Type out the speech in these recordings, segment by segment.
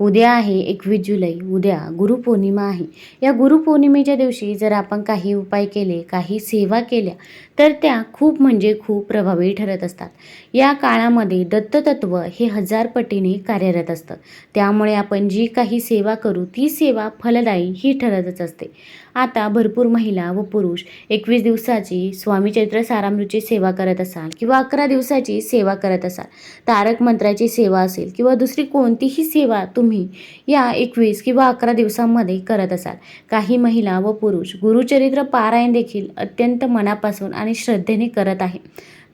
उद्या आहे एकवीस जुलै उद्या गुरुपौर्णिमा आहे. या गुरुपौर्णिमेच्या दिवशी जर आपण काही उपाय केले काही सेवा केल्या तर त्या खूप म्हणजे खूप प्रभावी ठरत असतात. या काळामध्ये दत्ततत्व हे हजार पटीने कार्यरत असतं. त्यामुळे आपण जी काही सेवा करू ती सेवा फलदायी ही ठरतच असते. आता भरपूर महिला व पुरुष एकवीस दिवसाची स्वामी चैत्र सारामृतची सेवा करत असाल किंवा अकरा दिवसाची सेवा करत असाल तारक मंत्राची सेवा असेल किंवा दुसरी कोणतीही सेवा तुम्ही तुम्ही या एकवीस किंवा अकरा दिवसांमध्ये करत असाल. काही महिला व पुरुष गुरुचरित्र पारायण देखील अत्यंत मनापासून आणि श्रद्धेने करत आहे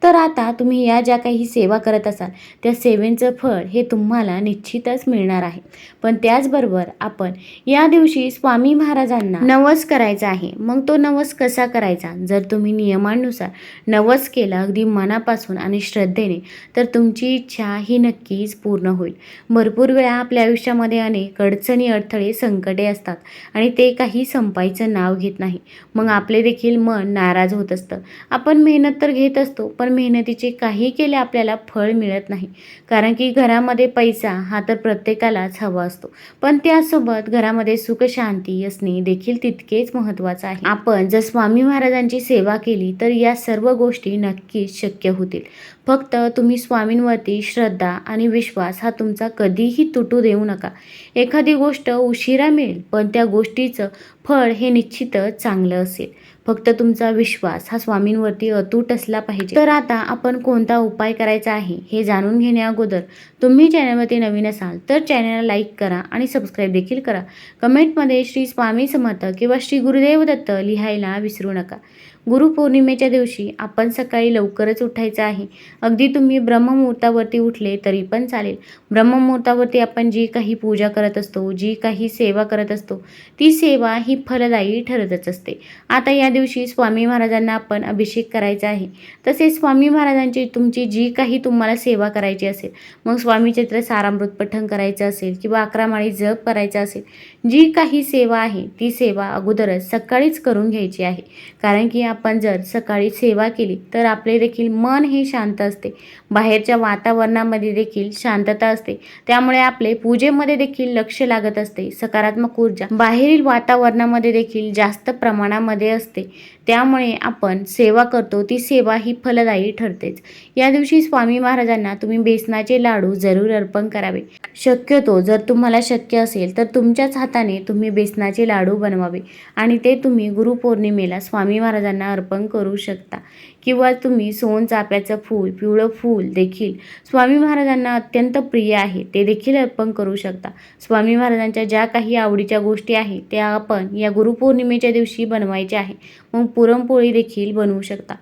तर आता तुम्ही या ज्या काही सेवा करत असाल त्या सेवेंचं फळ हे तुम्हाला निश्चितच मिळणार आहे. पण त्याचबरोबर आपण या दिवशी स्वामी महाराजांना नवस करायचा आहे. मग तो नवस कसा करायचा? जर तुम्ही नियमानुसार नवस केला अगदी मनापासून आणि श्रद्धेने तर तुमची इच्छा ही नक्कीच पूर्ण होईल. भरपूर वेळा आपल्या आयुष्यामध्ये अनेक अडचणी अडथळे संकटे असतात आणि ते काही संपायचं नाव घेत नाही. मग आपले देखील मन नाराज होत असतं. आपण मेहनत तर घेत असतो पण मेहनतीचे काही केले आपल्याला फळ मिळत नाही. कारण की घरामध्ये पैसा हा तर प्रत्येकालाच हवा असतो. पण त्यासोबत घरामध्ये सुखशांती असणे देखील तितकेच महत्त्वाचं आहे. आपण जर स्वामी महाराजांची सेवा केली तर या सर्व गोष्टी नक्कीच शक्य होतील. फक्त तुम्ही स्वामींवरती श्रद्धा आणि विश्वास हा तुमचा कधीही तुटू देऊ नका. एखादी गोष्ट उशिरा मिळेल पण त्या गोष्टीचं फळ हे निश्चितच चांगलं असेल. फक्त तुमचा विश्वास हा स्वामींवरती अतूट असला पाहिजे. तर आता आपण कोणता उपाय करायचा आहे हे जाणून घेण्या अगोदर तुम्ही चॅनलवरती नवीन असाल तर चॅनलला लाईक करा आणि सबस्क्राईब देखील करा. कमेंटमध्ये श्री स्वामी समर्थ किंवा श्री गुरुदेव दत्त लिहायला विसरू नका. गुरुपौर्णिमेच्या दिवशी आपण सकाळी लवकरच उठायचं आहे. अगदी तुम्ही ब्रह्ममुहूर्तावरती उठले तरी पण चालेल. ब्रह्ममुहूर्तावरती आपण जी काही पूजा करत असतो जी काही सेवा करत असतो ती सेवा ही फलदायी ठरतच असते. आता या दिवशी स्वामी महाराजांना आपण अभिषेक करायचा आहे. तसेच स्वामी महाराजांची तुमची जी काही तुम्हाला सेवा करायची असेल मग स्वामी चित्र सारामृत पठण करायचं असेल किंवा अकरा माळी जप करायचा असेल जी काही सेवा आहे ती सेवा अगोदरच सकाळीच करून घ्यायची आहे. कारण की आपण जर सकाळी सेवा केली तर आपले देखील मन हे शांत असते. बाहेरच्या वातावरणामध्ये देखील शांतता असते. त्यामुळे आपले पूजेमध्ये देखील लक्ष लागत असते. सकारात्मक ऊर्जा बाहेरील वातावरणामध्ये देखील जास्त प्रमाणामध्ये असते. त्यामुळे आपण सेवा करतो ती सेवा ही फलदायी ठरतेच. या दिवशी स्वामी महाराजांना तुम्ही बेसनाचे लाडू जरूर अर्पण करावे. शक्यतो जर तुम्हाला शक्य असेल तर तुमच्याच हाताने तुम्ही बेसनाचे लाडू बनवावे आणि ते तुम्ही गुरुपौर्णिमेला स्वामी महाराजांना अर्पण करू शकता. किंवा तुम्ही सोनचाफ्याचं फूल पिवळं फूल देखील स्वामी महाराजांना अत्यंत प्रिय आहे ते देखील अर्पण करू शकता. स्वामी महाराजांच्या ज्या काही आवडीच्या गोष्टी आहेत त्या आपण या गुरुपौर्णिमेच्या दिवशी बनवायच्या आहे मग पुरणपोळी देखील बनवू शकता.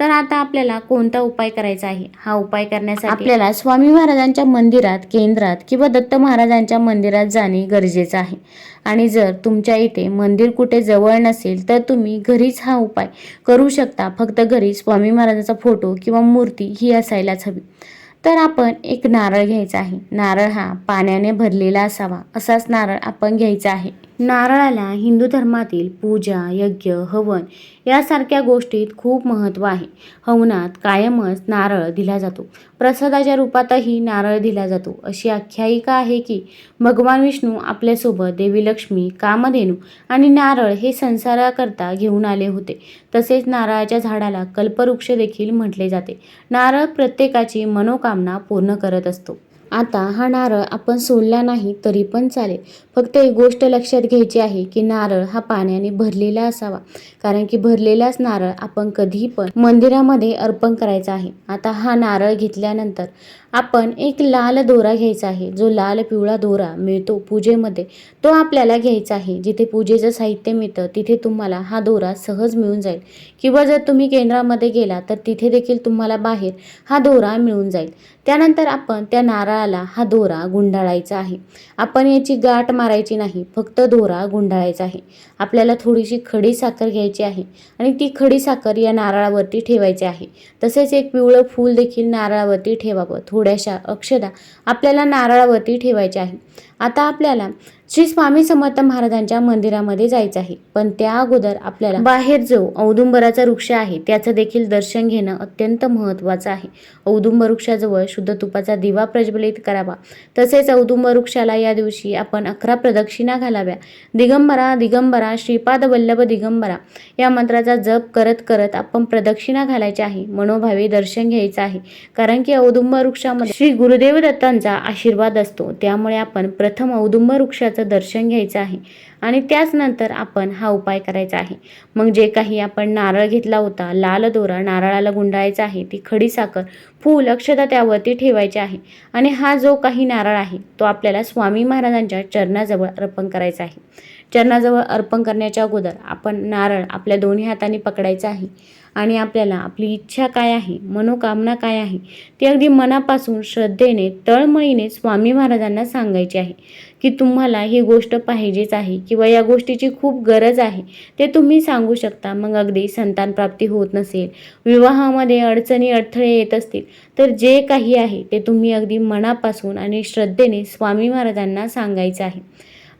तर आता आपल्याला कोणता उपाय करायचा आहे? हा उपाय करण्यासाठी आपल्याला स्वामी महाराजांच्या मंदिरात केंद्रात किंवा दत्त महाराजांच्या मंदिरात जाणे गरजेचं आहे. आणि जर तुमच्या इथे मंदिर कुठे जवळ नसेल तर तुम्ही घरीच हा उपाय करू शकता. फक्त घरी स्वामी महाराजांचा फोटो किंवा मूर्ती ही असायलाच हवी. तर आपण एक नारळ घ्यायचा आहे. नारळ हा पाण्याने भरलेला असावा. असाच नारळ आपण घ्यायचा आहे. नारळाला हिंदू धर्मातील पूजा यज्ञ हवन यासारख्या गोष्टीत खूप महत्त्व आहे. हवनात कायमच नारळ दिला जातो. प्रसादाच्या रूपातही नारळ दिला जातो. अशी आख्यायिका आहे की भगवान विष्णू आपल्यासोबत देवी लक्ष्मी कामधेनू आणि नारळ हे संसाराकरता घेऊन आले होते. तसेच नारळाच्या झाडाला कल्पवृक्ष देखील म्हटले जाते. नारळ प्रत्येकाची मनोकामना पूर्ण करत असतो. आता हा नारळ आपण सोडला नाही तरी पण चालेल. फक्त एक गोष्ट लक्षात घ्यायची आहे की नारळ हा पाण्याने भरलेला असावा. कारण की भरलेलाच नारळ आपण कधीही पण मंदिरामध्ये अर्पण करायचा आहे. आता हा नारळ घेतल्यानंतर आपण एक लाल दोरा घ्यायचा आहे. जो लाल पिवळा दोरा मिळतो पूजेमध्ये तो आपल्याला घ्यायचा आहे. जिथे पूजेचं साहित्य मिळतं तिथे तुम्हाला हा दोरा सहज मिळून जाईल. किंवा जर तुम्ही केंद्रामध्ये गेला तर तिथे देखील तुम्हाला बाहेर हा दोरा मिळून जाईल. त्यानंतर आपण त्या नारळाला हा दोरा गुंडाळायचा आहे. आपण याची गाठ मारायची नाही फक्त दोरा गुंडाळायचा आहे. आपल्याला थोडीशी खडी साखर घ्यायची आहे आणि ती खडी साखर या नारळावरती ठेवायची आहे. तसेच एक पिवळं फूल देखील नारळावरती ठेवावं. थोडं थोड्याशा अक्षदा आपल्याला नारळावरती ठेवायच्या आहे आता आपल्याला श्री स्वामी समर्थ महाराजांच्या मंदिरामध्ये जायचं आहे. पण त्या अगोदर आपल्याला बाहेर जो औदुंबराचा वृक्ष आहे त्याचं देखील दर्शन घेणं अत्यंत महत्त्वाचं आहे. औदुंब वृक्षाजवळ शुद्ध तुपाचा दिवा प्रज्वलित करावा. तसेच औदुंब वृक्षाला या दिवशी आपण अकरा प्रदक्षिणा घालाव्या. दिगंबरा दिगंबरा श्रीपाद वल्लभ दिगंबरा या मंत्राचा जप करत करत आपण प्रदक्षिणा घालायची आहे. मनोभावे दर्शन घ्यायचं आहे. कारण की औदुंब वृक्षामध्ये श्री गुरुदेव दत्तांचा आशीर्वाद असतो. त्यामुळे आपण प्रथम औदुंब वृक्षाचं दर्शन घ्यायचं आहे आणि त्याच नंतर आपण हा उपाय करायचा आहे. मग जे काही आपण नारळ घेतला होता लाल दोरा नारळाला गुंडाळायचा आहे ती खडी साखर फूल अक्षता त्यावरती ठेवायचे आहे आणि हा जो काही नारळ आहे तो आपल्याला स्वामी महाराजांच्या चरणाजवळ अर्पण करायचा आहे. चरणाजवळ अर्पण करण्याच्या अगोदर आपण नारळ आपल्या दोन्ही हाताने पकडायचा आहे. आणि आपल्याला आपली इच्छा काय आहे मनोकामना काय आहे ती अगदी मनापासून श्रद्धेने तळमळीने स्वामी महाराजांना सांगायची आहे की तुम्हाला ही गोष्ट पाहिजेच आहे किंवा या गोष्टीची खूप गरज आहे ते तुम्ही सांगू शकता. मग अगदी संतान प्राप्ती होत नसेल विवाहामध्ये अडचणी अडथळे येत असतील तर जे काही आहे ते तुम्ही अगदी मनापासून आणि श्रद्धेने स्वामी महाराजांना सांगायचं आहे.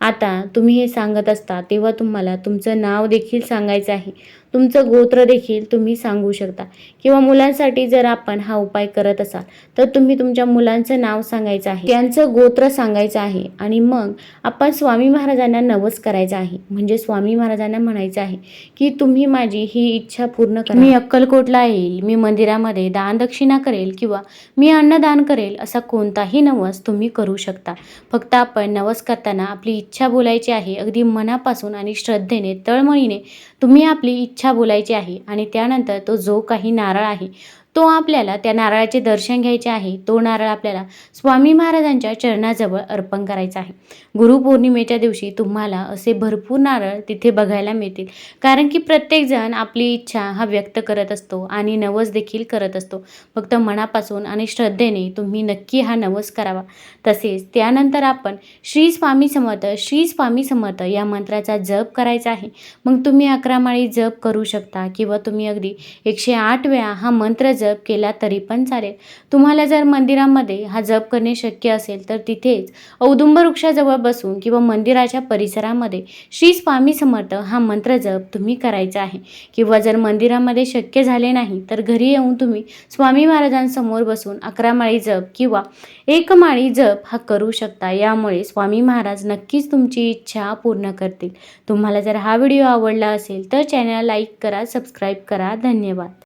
आता तुम्ही हे सांगत असता तेव्हा तुम्हाला तुमचं नाव देखील सांगायचं आहे. तुमचं गोत्र देखील तुम्ही सांगू शकता. किंवा मुलांसाठी जर आपण हा उपाय करत असाल तर तुम्ही तुमच्या मुलांचं नाव सांगायचं आहे. त्यांचं गोत्र सांगायचं आहे आणि मग आपण स्वामी महाराजांना नवस करायचा आहे. म्हणजे स्वामी महाराजांना म्हणायचं आहे की तुम्ही माझी ही इच्छा पूर्ण करा. मी अक्कलकोटला येईल. मी मंदिरामध्ये दान दक्षिणा करेल किंवा मी अन्नदान करेल असा कोणताही नवस तुम्ही करू शकता. फक्त आपण नवस करताना आपली इच्छा बोलायची आहे. अगदी मनापासून आणि श्रद्धेने तळमळीने तुम्ही आपली इच्छा बोलायची आहे आणि त्यानंतर तो जो काही नारळ आहे तो आपल्याला त्या नारळाचे दर्शन घ्यायचे आहे. तो नारळ आपल्याला स्वामी महाराजांच्या चरणाजवळ अर्पण करायचा आहे. गुरुपौर्णिमेच्या दिवशी तुम्हाला असे भरपूर नारळ तिथे बघायला मिळतील. कारण की प्रत्येकजण आपली इच्छा हा व्यक्त करत असतो आणि नवस देखील करत असतो. फक्त मनापासून आणि श्रद्धेने तुम्ही नक्की हा नवस करावा. तसेच त्यानंतर आपण श्री स्वामी समर्थ श्री स्वामी समर्थ या मंत्राचा जप करायचा आहे. मग तुम्ही अकरा माळी जप करू शकता किंवा तुम्ही अगदी एकशे आठ वेळा हा मंत्र जप जप केला तरी पण चालेल. तुम्हाला जर मंदिरामध्ये हा जप करणे शक्य असेल तर तिथेच औदुंब वृक्षाजवळ बसून किंवा मंदिराच्या परिसरामध्ये श्री स्वामी समर्थ हा मंत्र जप तुम्ही करायचा आहे. किंवा जर मंदिरामध्ये शक्य झाले नाही तर घरी येऊन तुम्ही स्वामी महाराजांसमोर बसून अकरा माळी जप किंवा एक माळी जप हा करू शकता. यामुळे स्वामी महाराज नक्कीच तुमची इच्छा पूर्ण करतील. तुम्हाला जर हा व्हिडिओ आवडला असेल तर चॅनल लाईक करा सबस्क्राईब करा. धन्यवाद.